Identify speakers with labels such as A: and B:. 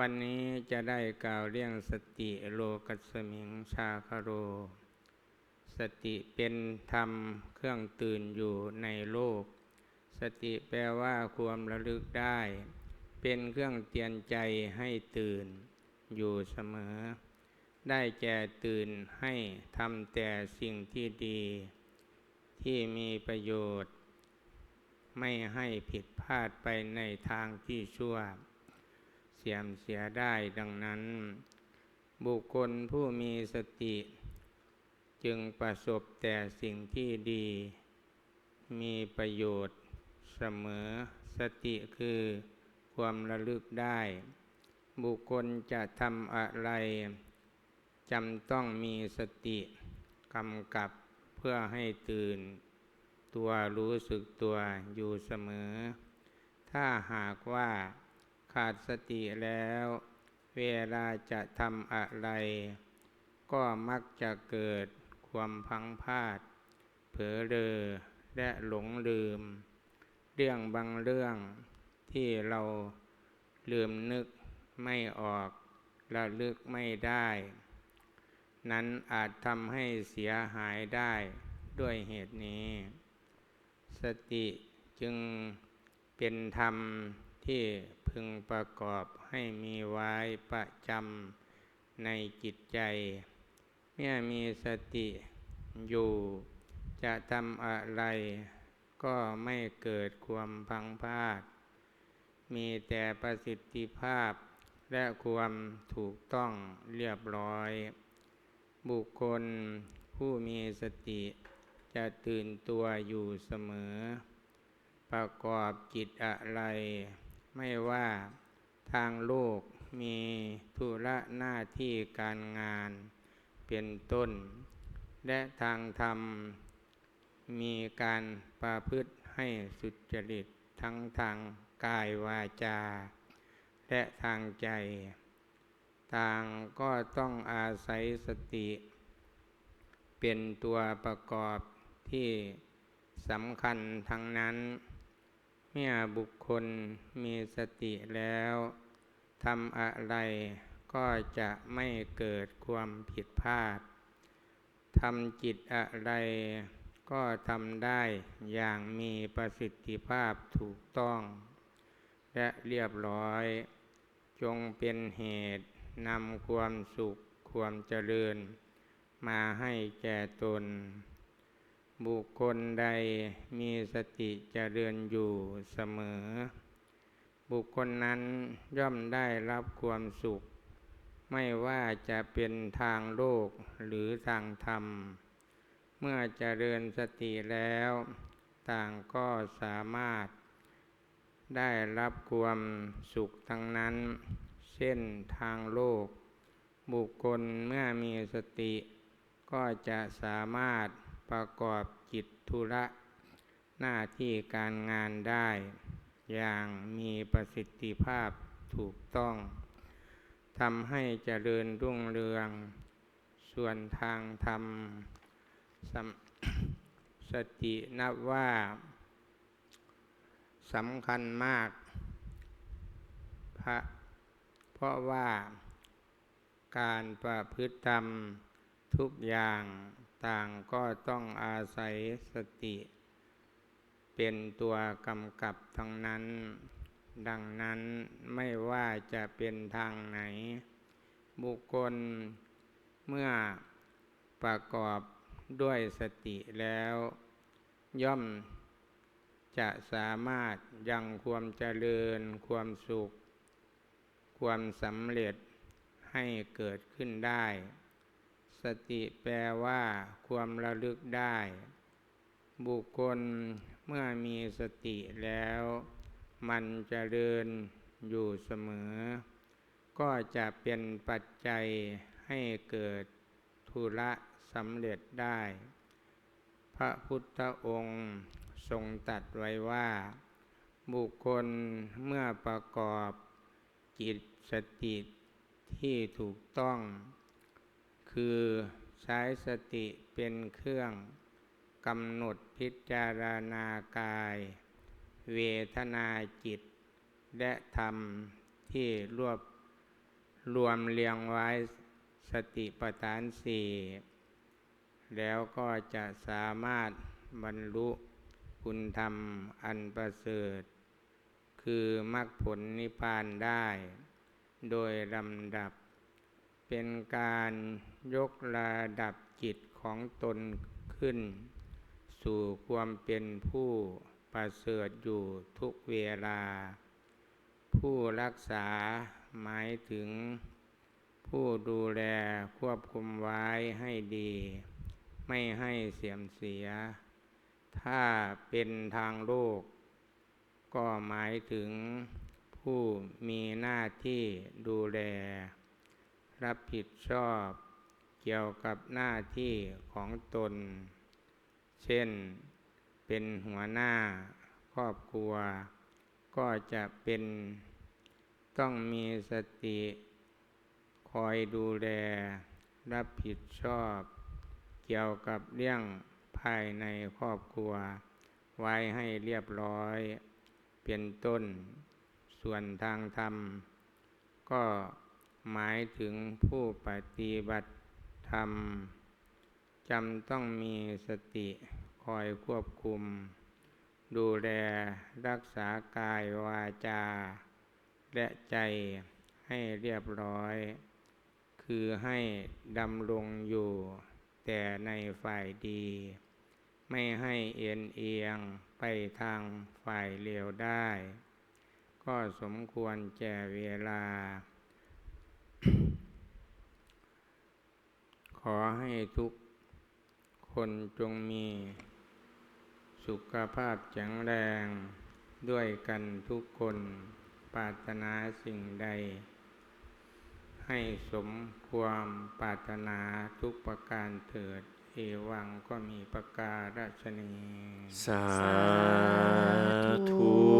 A: วันนี้จะได้กล่าวเรื่องสติโลกัสมิงชาคโร สติเป็นธรรมเครื่องตื่นอยู่ในโลก สติแปลว่าความระลึกได้ เป็นเครื่องเตือนใจให้ตื่นอยู่เสมอ ได้แก่ตื่นให้ทำแต่สิ่งที่ดี ที่มีประโยชน์ ไม่ให้ผิดพลาดไปในทางที่ชั่ว สียมเสียได้ดังนั้น บุคคลผู้มีสติ จึงประสบแต่สิ่งที่ดี มีประโยชน์เสมอสติคือความระลึกได้ บุคคลจะทำอะไรจำต้องมีสติกำกับเพื่อให้ตื่น ตัวรู้สึกตัวอยู่เสมอ ถ้าหากว่า ขาดสติแล้ว เวลาจะทำอะไร ก็มักจะเกิดความพังพาด เผลอเรอและหลงลืม เรื่องบางเรื่องที่เราลืมนึกไม่ออกระลึกไม่ได้ นั้นอาจทำให้เสียหายได้ด้วยเหตุนี้ สติจึงเป็นธรรม ที่พึงประกอบให้มีไว้ประจำในจิตใจ เมื่อมีสติอยู่ จะทำอะไร ก็ไม่เกิดความพังพาด มีแต่ประสิทธิภาพและความถูกต้องเรียบร้อย บุคคลผู้มีสติจะตื่นตัวอยู่เสมอ ประกอบจิตอะไร ไม่ว่าทางโลกมีธุระหน้าที่การงานเป็นต้น และทางธรรม มีการประพฤติให้สุจริตทั้งทางกายวาจา และทางใจ ต่างก็ต้องอาศัยสติ เป็นตัวประกอบที่สำคัญทั้งนั้น มื่อบุคคลมีสติแล้วทำอะไรก็จะไม่เกิดความผิดพลาดทำจิตอะไรก็ทำได้อย่างมีประสิทธิภาพถูกต้อง และเรียบร้อย จงเป็นเหตุนำความสุขความเจริญ มาให้แก่ตน บุคคลใดมีสติจเจริญอยู่เสมอ บุคคลนั้นย่อมได้รับความสุข ไม่ว่าจะเป็นทางโลกหรือทางธรรม เมื่อจเจริญสติแล้ว ต่างก็สามารถ ได้รับความสุขทั้งนั้น เช่นทางโลก บุคคลเมื่อมีสติก็จะสามารถ ประกอบจิตธุระหน้าที่การงานได้ อย่างมีประสิทธิภาพถูกต้องทำให้เจริญรุ่งเรือง ส่วนทางธรรมสสตินับว่าสำคัญมากพระเพราะว่าการประพฤติธรรมทุกอย่าง ต่างก็ต้องอาศัยสติ เป็นตัวกำกับทั้งนั้น ดังนั้นไม่ว่าจะเป็นทางไหน บุคคลเมื่อประกอบด้วยสติแล้ว ย่อมจะสามารถยังความเจริญความสุข ความสำเร็จให้เกิดขึ้นได้ สติแปลว่า ความระลึกได้ บุคคลเมื่อมีสติแล้ว มันจเจริญอยู่เสมอ ก็จะเป็นปัจจัยให้เกิดธุระสำเร็จได้ พระพุทธองค์ทรงตัดไว้ว่า บุคคลเมื่อประกอบจิตสติที่ถูกต้อง คือใช้สติเป็นเครื่องกำหนดพิจารณากาย เวทนาจิต และธรรมที่รวบรวมเรียงไว้สติปัฏฐานสี่แล้วก็จะสามารถบรรลุคุณธรรมอันประเสริฐ คือมรรคผลนิพพานได้ โดยลำดับ เป็นการยกระดับจิตของตนขึ้น สู่ความเป็นผู้ประเสริฐอยู่ทุกเวลา ผู้รักษาหมายถึง ผู้ดูแลควบคุมไว้ให้ดี ไม่ให้เสื่อมเสีย ถ้าเป็นทางโลก ก็หมายถึงผู้มีหน้าที่ดูแล รับผิดชอบเกี่ยวกับหน้าที่ของตน เช่นเป็นหัวหน้าครอบครัว ก็จะเป็นต้องมีสติ คอยดูแล รับผิดชอบ เกี่ยวกับเรื่องภายในครอบครัว ไว้ให้เรียบร้อย เป็นต้น ส่วนทางธรรม ก็ หมายถึงผู้ปฏิบัติธรรมจำต้องมีสติคอยควบคุม ดูแลรักษากายวาจา และใจให้เรียบร้อย คือให้ดำรงอยู่ แต่ในฝ่ายดี ไม่ให้เอ็นเอียงไปทางฝ่ายเลวได้ ก็สมควรแก่เวลา ขอให้ทุกคนจงมี สุขภาพแข็งแรง ด้วยกันทุกคนปรารถนาสิ่งใด ให้สมความปรารถนาทุกประการเถิด เอวังก็มีประการราชนี
B: สาธุ